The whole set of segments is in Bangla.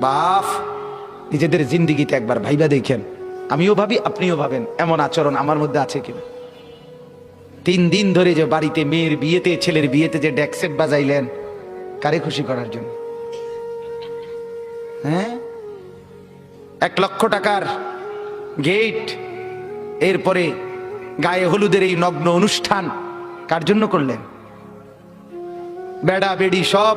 বাফ, নিজেদের জিন্দিগিতে একবার ভাইবা দেখেন। আমিও ভাবি, আপনিও ভাবেন, এমন আচরণ আমার মধ্যে আছে কিনা? তিন দিন ধরে যে বাড়িতে মেয়ের বিয়েতে, ছেলের বিয়েতে যে ডেকসেট বাজাইলেন, কারে খুশি করার জন্য? হ্যাঁ? এক লক্ষ টাকার গেট, এরপরে গায়ে হলুদের এই নগ্ন অনুষ্ঠান, কার জন্য করলেন? বেড়া, বেড়ি সব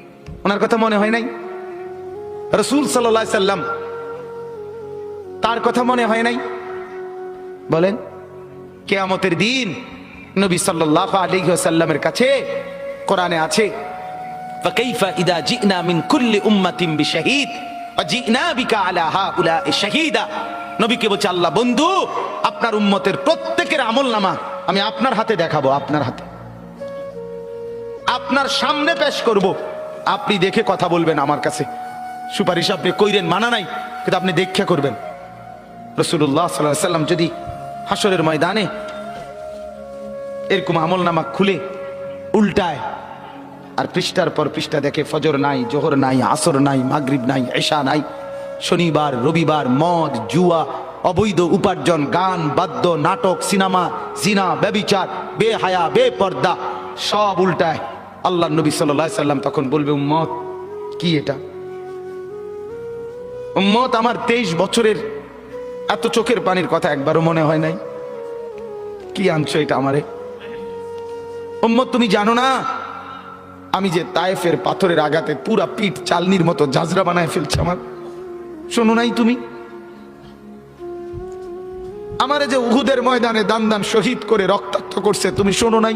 ওনার কথা মনে হয় নাই রসুল সাল্লা সাল্লাম তার কথা মনে হয় নাই বলেন কেয়ামতের দিন নবী সাল্লাহ আলী সাল্লামের কাছে কোরআনে আছে فكيف إذا جئنا من كل أمة بشهيد وجئنا بك على هؤلاء شهيدا নবীকে বলছে আল্লাহ বন্ধু আপনার উম্মতের প্রত্যেকের আমল নামা আমি আপনার হাতে দেখাবো আপনার হাতে আপনার সামনে পেশ করব আপনি দেখে কথা বলবেন আমার কাছে। সুপারিশ আপনি কইরেন, মানা নাই, কিন্তু আপনি দেখে করবেন। রসুল্লাহ সাল্লাহ সাল্লাম যদি হাসরের ময়দানে এরকম আমল নামা খুলে, উল্টায়, আর পৃষ্ঠার পর পৃষ্ঠা দেখে ফজর নাই, জোহর নাই, আসর নাই, মাগরিব নাই এশা নাই, শনিবার, রবিবার, মদ, জুয়া, অবৈধ উপার্জন, গান, বাদ্য, নাটক, সিনেমা, জিনা, ব্যবিচার, বেহায়া, বেপর্দা, সব উল্টায়। আল্লাহ নবী সাল্লাম তখন বলবে, উম্মত, কি এটা? উম্মত, আমার তেইশ বছরের এত চোখের পানির কথা একবারও মনে হয় নাই। কি আনছো এটা আমারে? উম্মত, তুমি জানো না, আমি যে তায়েফের পাথরের আঘাতে পুরা পিঠ চালনির মতো জাজরা বানায় ফেলছে আমার। শোনো নাই তুমি? আমারে যে উহুদের ময়দানে দান দান শহীদ করে রক্তাক্ত করছে, তুমি শোনো নাই?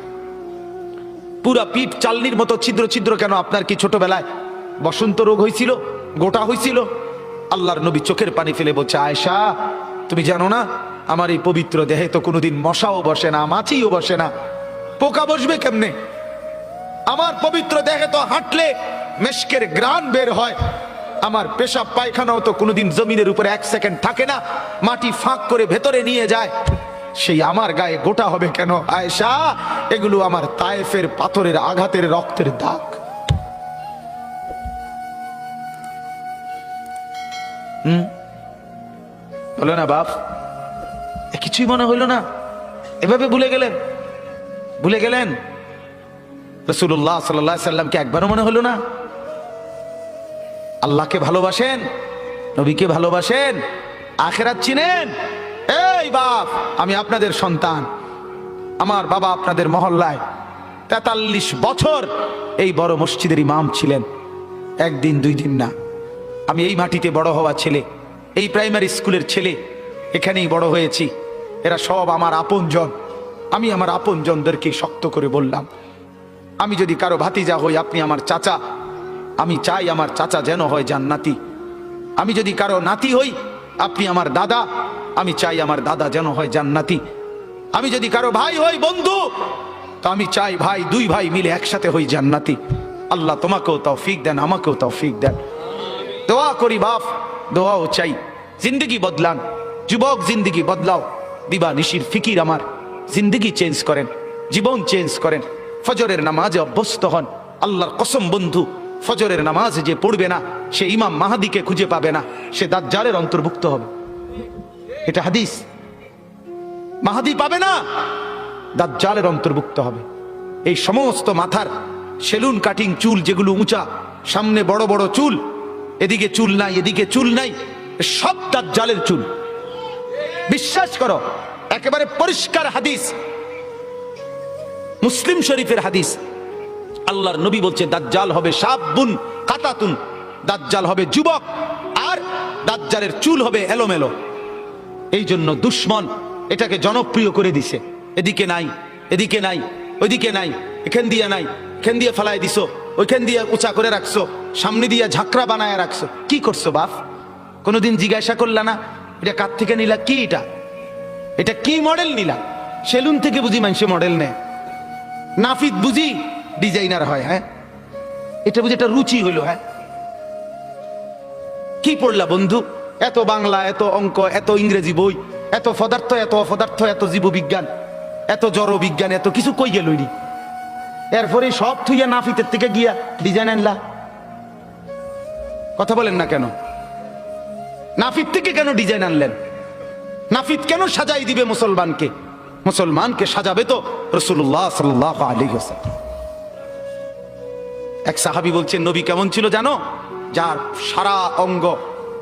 পুরা পিঠ চালনির মতো ছিদ্র ছিদ্র কেন আপনার কি ছোটবেলায় বসন্ত রোগ হয়েছিল গোটা হয়েছিল আল্লাহর নবী চোখের পানি ফেলে বলছে, আয়েশা, তুমি জানো না, আমার এই পবিত্র দেহে তো কোনোদিন মশাও বসে না, মাছিও বসে না। পোকা বসবে কেমনে? আমার পবিত্র দেহে তো হাঁটলে মেশকের গ্রান বের হয়। আমার পেশাব পায়খানাও তো কোনোদিন জমিনের উপরে এক সেকেন্ড থাকে না, মাটি ফাঁক করে ভেতরে নিয়ে যায়। সেই আমার গায়ে গোটা হবে কেন? আয়েশা, এগুলো আমার তায়েফের পাথরের আঘাতের রক্তের দাগ। হুম? বলো না বাপ কিছুই মনে হইল না। এভাবে ভুলে গেলেন। ভুলে গেলেন? রসুল্লাহ সাল্লাহ সাল্লামকে একবারও মনে হলো না? আল্লাহকে ভালোবাসেন, নবীকে ভালোবাসেন, আখেরাত চিনেন। এই বাপ, আমি আপনাদের সন্তান। আমার বাবা আপনাদের মহল্লায় তেতাল্লিশ বছর এই বড় মসজিদের ইমাম ছিলেন। একদিন, দুই দিন না। আমি এই মাটিতে বড় হওয়া ছেলে, এই প্রাইমারি স্কুলের ছেলে, এখানেই বড় হয়েছি। এরা সব আমার আপনজন। আমি আমার আপনজনদেরকে শক্ত করে বললাম, আমি যদি কারও ভাতিজা হই, আপনি আমার চাচা। আমি চাই আমার চাচা যেন হয় জান্নাতি। আমি যদি কারও নাতি হই, আপনি আমার দাদা। আমি চাই আমার দাদা যেন হয় জান্নাতি। আমি যদি কারও ভাই হই, বন্ধু, তো আমি চাই ভাই, দুই ভাই মিলে একসাথে হই জান্নাতি। আল্লাহ তোমাকেও তৌফিক দেন, আমাকেও তৌফিক দেন। দোয়া করি বাপ, দোয়াও চাই। জিন্দগি বদলান। যুবক, জিন্দিগি বদলাও। দিবা নিশির ফিকির আমার। জিন্দিগি চেঞ্জ করেন। জীবন চেঞ্জ করেন। ফজরের নামাজে অভ্যস্ত হন। আল্লাহর কসম, বন্ধু, ফজরের নামাজ যে পড়বে না, সে ইমাম মাহাদিকে খুঁজে পাবে না। সে দাজ্জালের অন্তর্ভুক্ত হবে। এটা হাদিস। মাহাদি পাবে না, দাজ্জালের অন্তর্ভুক্ত হবে। এই সমস্ত মাথার সেলুন, কাটিং চুল যেগুলো উঁচা, সামনে বড় বড় চুল, এদিকে চুল নাই, এদিকে চুল নাই, সব দাজ্জালের চুল। বিশ্বাস করো, একেবারে পরিষ্কার হাদিস। মুসলিম শরীফের হাদিস। আল্লাহর নবী বলছে, দাজ্জাল হবে সাবুন কাতাতুন, দাজ্জাল হবে যুবক, আর দাজ্জালের চুল হবে এলোমেলো। এই জন্য দুশ্মন এটাকে জনপ্রিয় করে দিছে। এদিকে নাই এদিকে নাই, ওইদিকে নাই, এখান দিয়ে নাই, এখান দিয়ে ফেলাই দিছো, ওইখান দিয়ে উঁচা করে রাখছো, সামনে দিয়ে ঝাঁকড়া বানায় রাখছো। কি করছ বাপ? কোনোদিন জিজ্ঞাসা করলা না, এটা কার থেকে নিলা, কি এটা? এটা কি মডেল নিলা? সেলুন থেকে বুঝি মানুষে মডেল নেয় নাফিদ বুঝি ডিজাইনার হয় হ্যাঁ? এটা বুঝি একটা রুচি হইল হ্যাঁ? কি পড়লা বন্ধু? এত বাংলা, এত অঙ্ক, এত ইংরেজি বই, এত পদার্থ, এত অপদার্থ, এত জীববিজ্ঞান, এত জড় বিজ্ঞান এত কিছু কই গেলইনি এরপরে সব থুইয়া নাফিতের থেকে গিয়া ডিজাইন আনলা। কথা বলেন না কেন? নাফিত থেকে কেন ডিজাইন আনলেন? নাফিত কেন সাজাই দিবে মুসলমানকে? মুসলমানকে সাজাবে তো রসুল্লাহ সাল্লাহ আলী হোসেন এক সাহাবি বলছেন, নবী কেমন ছিল জানো? যার সারা অঙ্গ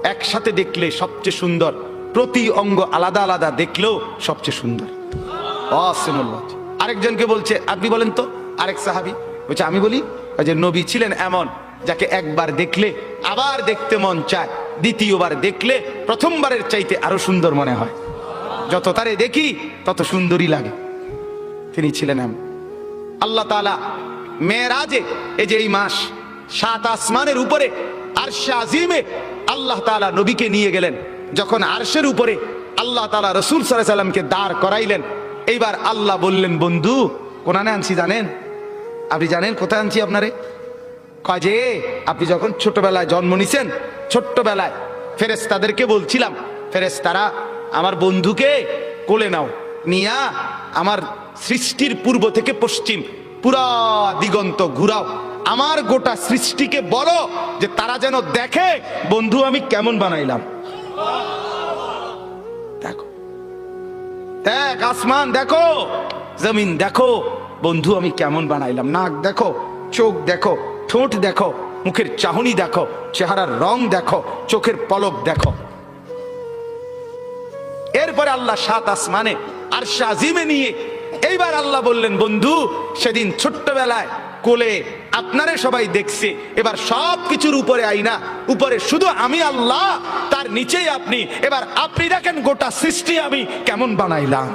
একসাথে দেখলে সবচেয়ে সুন্দর, প্রতি অঙ্গ আলাদা আলাদা দেখলেও সবচেয়ে সুন্দর। আরেকজনকে বলছে, আপনি বলেন তো, আরেক সাহাবি, বলছে, আমি বলি যে নবী ছিলেন এমন, যাকে একবার দেখলে আবার দেখতে মন চায়, দ্বিতীয়বার দেখলে প্রথমবারের চাইতে আরও সুন্দর মনে হয়। যত তারে দেখি, তত সুন্দরই লাগে। তিনি ছিলেন এমন। আল্লাহ তালা মেয়েরাজে, এই যে এই মাস, সাত আসমানের উপরে, আরশে আজিমে আল্লাহ তালা নবীকে নিয়ে গেলেন। যখন আরশের উপরে আল্লাহ তালা রসুল সাল্লাহ সাল্লামকে দাঁড় করাইলেন, এইবার আল্লাহ বললেন, বন্ধু কোনানে আনছি, জানেন? আপনি জানেন, কোথায় আনছি আপনারে? কাজে আপনি যখন ছোটবেলায় জন্ম নিছেন, ছোট্টবেলায় ফেরেস তাদেরকে বলছিলাম ফেরেস তারা আমার বন্ধুকে কোলে নাও, নিয়া আমার সৃষ্টির পূর্ব থেকে পশ্চিম পুরা দিগন্ত ঘুরাও। আমার গোটা সৃষ্টিকে বলো যে তারা যেন দেখে, বন্ধু, আমি কেমন বানাইলাম। দেখো। দেখ, আসমান দেখো, জমিন দেখো, বন্ধু, আমি কেমন বানাইলাম। নাক দেখো, চোখ দেখো, ঠোঁট দেখো, মুখের চাহনি দেখো, চেহারার রং দেখো, চোখের পলক দেখো। এরপরে আল্লাহ সাত আসমানে আর শাজিমে নিয়ে, এইবার আল্লাহ বললেন, বন্ধু, সেদিন ছোট্টবেলায় কোলে আপনারে সবাই দেখছে। এবার সব কিছুর উপরে আইনা, উপরে শুধু আমি আল্লাহ, তার নিচেই আপনি। এবার আপনি দেখেন গোটা সৃষ্টি আমি কেমন বানাইলাম।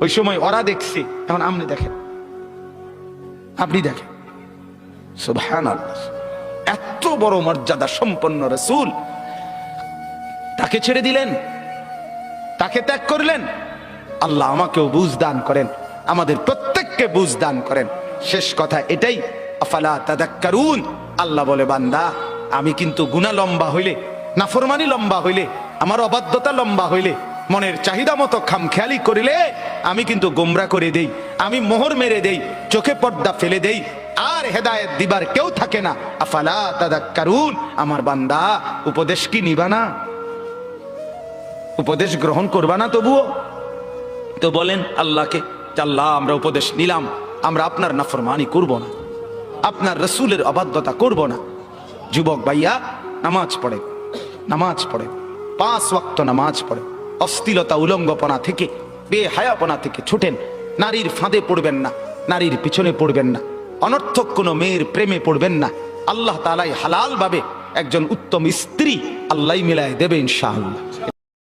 ওই সময় ওরা দেখছে, এখন আপনি দেখেন। আপনি দেখেন। সুবহান এত বড় মর্যাদা সম্পন্ন রসুল। তাকে ছেড়ে দিলেন, তাকে ত্যাগ করলেন। আল্লাহ আমাকেও বুঝ দান করেন। আমাদের প্রত্যেককে বুঝ দান করেন। শেষ কথা এটাই, আফালা তাদাক্কারুন, আল্লাহ বলে, বান্দা, আমি কিন্তু গুণা লম্বা হইলে, নাফরমানি লম্বা হইলে, আমার অবাধ্যতা লম্বা হইলে, মনের চাহিদা মতো খামখেয়ালি করিলে, আমি কিন্তু গোমরা করে দেই, আমি মোহর মেরে দেই, চোখে পর্দা ফেলে দেই, আর হেদায়েত দিবার কেউ থাকে না। আফালা তাদাক্কারুন, আমার বান্দা, উপদেশ কি নিবা না? উপদেশ গ্রহণ করবা না তবুও? তো বলেন আল্লাহকে। আল্লাহ আমরা উপদেশ নিলাম, আমরা আপনার নাফরমানি করব না। আপনার রসুলের অবাধ্যতা করব না। যুবক ভাইয়া, নামাজ পড়ে নামাজ পড়ে, পাঁচ ওয়াক্ত নামাজ পড়ে অস্থিলতা উলঙ্গপনা থেকে, বেহায়াপনা থেকে ছুটেন, নারীর ফাঁদে পড়বেন না, নারীর পিছনে পড়বেন না, অনর্থক কোনো মেয়ের প্রেমে পড়বেন না। আল্লাহ তালাই হালাল ভাবে একজন উত্তম স্ত্রী আল্লাহ মিলায় দেবে ইনশাআল্লাহ।